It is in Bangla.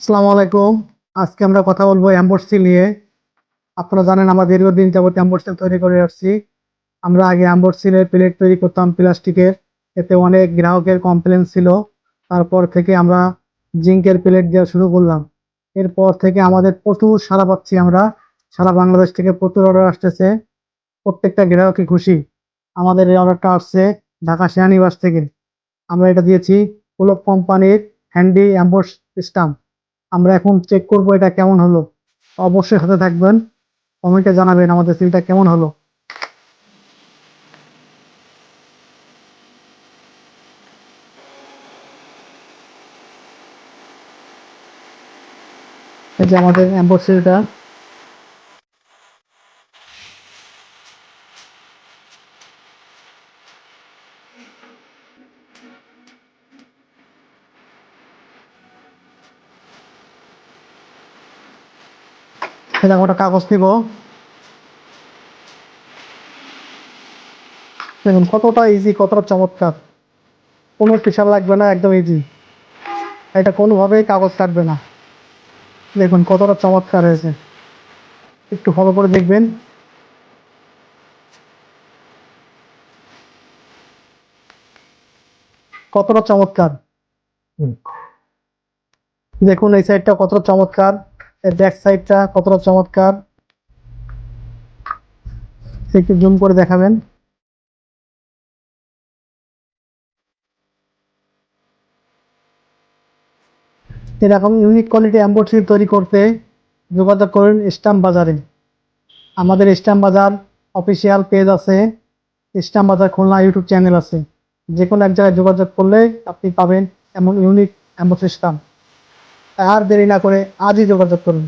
আসসালামু আলাইকুম। আজকে আমরা কথা বলব অ্যাম্বোর্সি নিয়ে। আপনারা জানেন আমরা দীর্ঘদিন যাবত অ্যাম্বোর্সিল তৈরি করে আসছি। আমরা আগে অ্যাম্বোর্সিলের প্লেট তৈরি করতাম প্লাস্টিকের। এতে অনেক গ্রাহকের কমপ্লেন ছিল। তারপর থেকে আমরা জিঙ্কের প্লেট দেওয়া শুরু করলাম। এরপর থেকে আমাদের প্রচুর সারা পাচ্ছি আমরা। সারা বাংলাদেশ থেকে প্রচুর অর্ডার আসতেছে। প্রত্যেকটা গ্রাহকই খুশি। আমাদের এই অর্ডারটা আসছে ঢাকা সেনানিবাস থেকে। আমরা এটা দিয়েছি পুলক কোম্পানির হ্যান্ডি অ্যাম্বোর্স সিস্টেম আমরা এখন চেক করব এটা কেমন হলো। অবশ্যই সাথে থাকবেন। কমেন্টে জানাবেন আমাদের সিলটা কেমন হলো। এই যে আমাদের অ্যাম্বোর এটা একটা কাগজ নিব দেখুন কতটা ইজি কতটা চমৎকার। কোনো প্রেশার লাগবে না একদম ইজি এটা কোনোভাবেই কাগজ কাটবে না। দেখুন কতটা চমৎকার হয়েছে। একটু ফলো করে দেখবেন। কতটা চমৎকার। দেখুন এই সাইডটা কতটা চমৎকার। এর ব্যাক সাইডটা কতটা চমৎকার। একটু জুম করে দেখাবেন। এরকম ইউনিক কোয়ালিটি অ্যাম্বোট্রি তৈরি করতে যোগাযোগ করুন স্টাম্প বাজারে আমাদের স্টাম্প বাজার অফিসিয়াল পেজ আছে। স্টাম্প বাজার খুলনা ইউটিউব চ্যানেল আছে। যে কোনো এক জায়গায় যোগাযোগ করলে আপনি পাবেন এমন ইউনিক অ্যাম্বোট্রি স্টাম্প আর দেরি না করে আজই যোগাযোগ করুন।